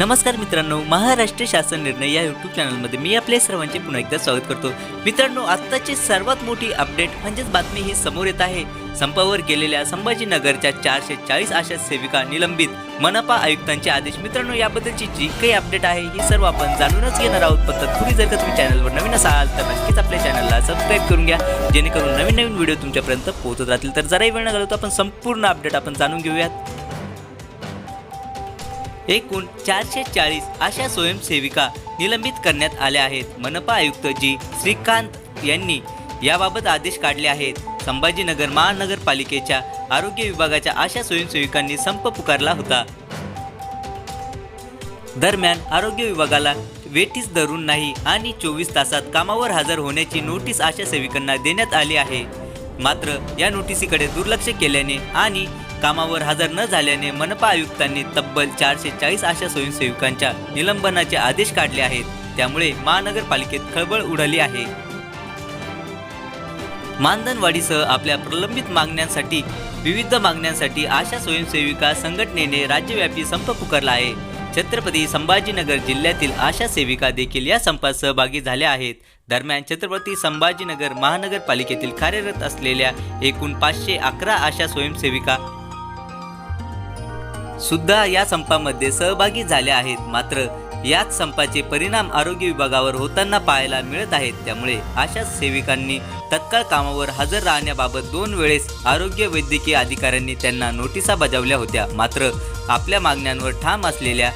नमस्कार मित्रांनो महाराष्ट्र शासन निर्णय या यूट्यूब चॅनलमध्ये मी आपले सर्वांचे पुन्हा एकदा स्वागत करतो. मित्रांनो आत्ताची सर्वात मोठी अपडेट म्हणजेच बातमी ही समोर येत आहे. संपावर गेलेल्या संभाजीनगरच्या चारशे चाळीस आशा सेविका निलंबित. मनपा आयुक्तांचे आदेश मित्रांनो याबद्दलची जी काही अपडेट आहे ही सर्व आपण जाणूनच घेणार आहोत. पण तत्पूर्वी जर का तुम्ही चॅनलवर नवीन असाल तर नक्कीच आपल्या चॅनलला सबस्क्राईब करून घ्या. जेणेकरून नवीन नवीन व्हिडिओ तुमच्यापर्यंत पोहोचत राहतील. तर जराही वेळ न घालवतो आपण संपूर्ण अपडेट आपण जाणून घेऊयात. एकूण चारशे चाळीस अशा स्वयंसेविका निलंबित करण्यात आल्या आहेत. मनपा आयुक्त जी. श्रीकांत यांनी याबाबत आदेश काढले आहेत. संभाजीनगर महानगरपालिकेच्या आरोग्य विभागाच्या आशा स्वयंसेविकांनी संप पुकारला होता. दरम्यान आरोग्य विभागाला वेटीस धरून नाही आणि चोवीस तासात कामावर हजर होण्याची नोटीस आशा सेविकांना देण्यात आली आहे. मात्र या नोटिसीकडे दुर्लक्ष केल्याने आणि कामावर हजर न झाल्याने मनपा आयुक्तांनी तब्बल चारशे चाळीस आशा स्वयंसेविकांच्या निलंबनाचे आदेश काढले आहेत. त्यामुळे महानगरपालिकेत खळबळ उडाली आहे. मानधनवाढीसह आपल्या प्रलंबित मागण्यांसाठी विविध मागण्यांसाठी आशा स्वयंसेविका संघटनेने राज्यव्यापी संप पुकारला आहे. छत्रपती संभाजीनगर जिल्ह्यातील आशा सेविका देखील या संपात सहभागी झाल्या आहेत. दरम्यान छत्रपती संभाजीनगर महानगरपालिकेतील कार्यरत असलेल्या एकूण पाचशे अकरा आशा स्वयंसेविका सुद्धा या संपामध्ये सहभागी झाल्या आहेत. मात्र याच संपाचे परिणाम आरोग्य विभागावर होताना पाहायला मिळत आहेत. त्यामुळे आशा सेविकांनी तत्काळ कामावर हजर राहण्याबाबत दोन वेळेस आरोग्य वैद्यकीय अधिकाऱ्यांनी त्यांना नोटिसा बजावल्या होत्या. मात्र आपल्या मागण्यांवर ठाम असलेल्या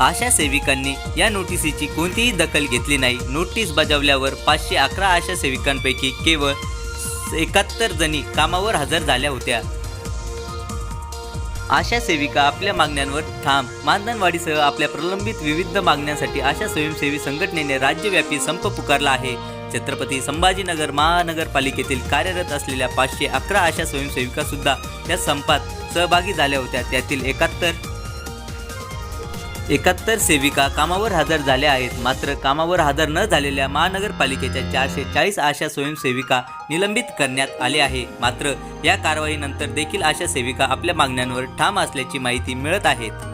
आशा सेविकांनी या नोटिसीची कोणतीही दखल घेतली नाही. नोटीस बजावल्यावर पाचशे अकरा आशा सेविकांपैकी केवळ एकाहत्तर जणी कामावर हजर झाल्या होत्या. आशा सेविका आपल्या मागण्यांवर ठाम. मानधनवाढीसह आपल्या प्रलंबित विविध मागण्यांसाठी आशा स्वयंसेवी संघटनेने राज्यव्यापी संप पुकारला आहे. छत्रपती संभाजीनगर महानगरपालिकेतील कार्यरत असलेल्या पाचशे अकरा आशा स्वयंसेविका सुद्धा या संपात सहभागी झाल्या होत्या. त्यातील एकाहत्तर एकाहत्तर सेविका कामावर हजर झाल्या आहेत. मात्र कामावर हजर न झालेल्या महानगरपालिकेच्या चारशे चाळीस आशा स्वयंसेविका निलंबित करण्यात आले आहे. मात्र या कारवाईनंतर देखील आशा सेविका आपल्या मागण्यांवर ठाम असल्याची माहिती मिळत आहेत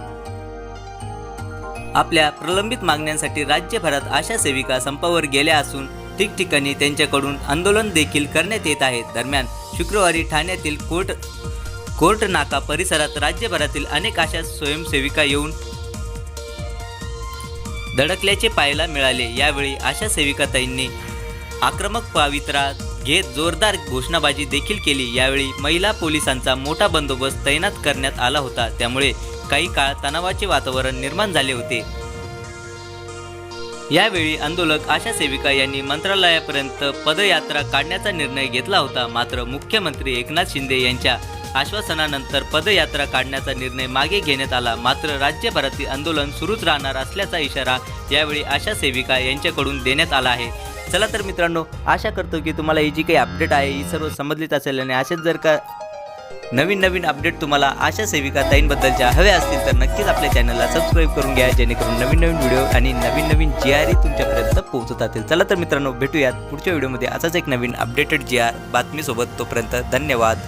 आपल्या प्रलंबित मागण्यांसाठी राज्यभरात आशा सेविका संपावर गेल्या असून ठिकठिकाणी त्यांच्याकडून आंदोलन देखील करण्यात येत आहे. दरम्यान शुक्रवारी ठाण्यातील कोर्ट कोर्ट नाका परिसरात राज्यभरातील अनेक आशा स्वयंसेविका येऊन धडकल्याचे पाहायला मिळाले. यावेळी आशा सेविकाताईंनी आक्रमक पावित्रा घेत जोरदार घोषणाबाजी देखील केली. यावेळी महिला पोलिसांचा मोठा बंदोबस्त तैनात करण्यात आला होता. त्यामुळे काही काळ तणावाचे वातावरण निर्माण झाले होते. यावेळी आंदोलक आशा सेविका यांनी मंत्रालयापर्यंत पदयात्रा काढण्याचा निर्णय घेतला होता. मात्र मुख्यमंत्री एकनाथ शिंदे यांच्या आश्वासनानंतर पदयात्रा काढण्याचा निर्णय मागे घेण्यात आला. मात्र राज्यभरातील आंदोलन सुरूच राहणार असल्याचा इशारा यावेळी आशा सेविका यांच्याकडून देण्यात आला आहे. चला तर मित्रांनो आशा करतो की तुम्हाला ही जी काही अपडेट आहे ही सर्व समजलीच असेल आणि असेच जर का नवीन नवीन अपडेट तुम्हाला आशा सेविका ताईंबद्दलच्या हव्या असतील तर नक्कीच आपल्या चॅनलला सबस्क्राईब करून घ्या जेणेकरून नवीन नवीन व्हिडिओ आणि नवीन नवीन जी आर तुमच्यापर्यंत पोहोचत असतील चला तर मित्रांनो भेटूयात पुढच्या व्हिडिओमध्ये असाच एक नवीन अपडेटेड जी आर बातमीसोबत. तोपर्यंत धन्यवाद.